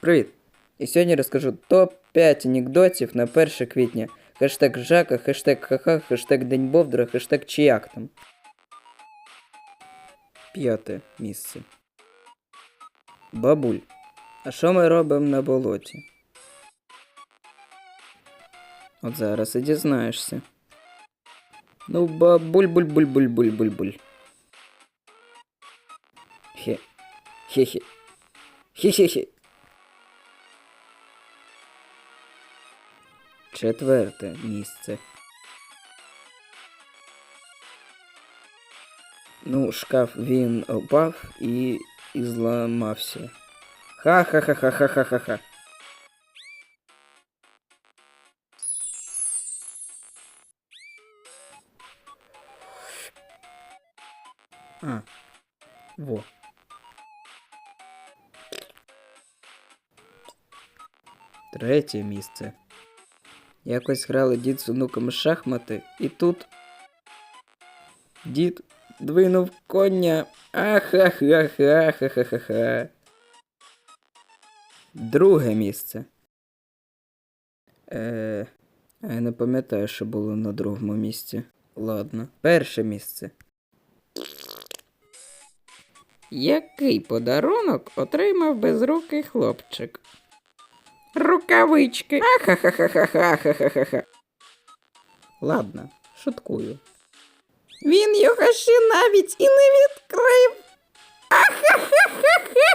Привіт! І сьогодні розкажу топ-5 анекдотів на 1 квітня. Хештег Жака, хештег ха-ха, хештег День Бовдра, хештег чи як там. П'яте місце. Бабуль. А що ми робимо на болоті? От зараз і дізнаєшся. Ну, бабуль-буль-буль-буль-буль-буль-буль. Хе. Хе-хе. Хе-хе-хе. Четверте місце. Ну, шкаф він опав і, і зламався. Ха-ха-ха-ха-ха-ха-ха. А. Во. Третє місце. Якось грали дід з онуками шахмати, і тут дід двинув коня. Ахахахахахахаха. Друге місце. Е, я не пам'ятаю, що було на другому місці. Ладно. Перше місце. Який подарунок отримав безрукий хлопчик? Рукавички. Ахахахахахахахаха. Ладно, шуткую. Він його ще навіть і не відкрив. Ахахахахахаха.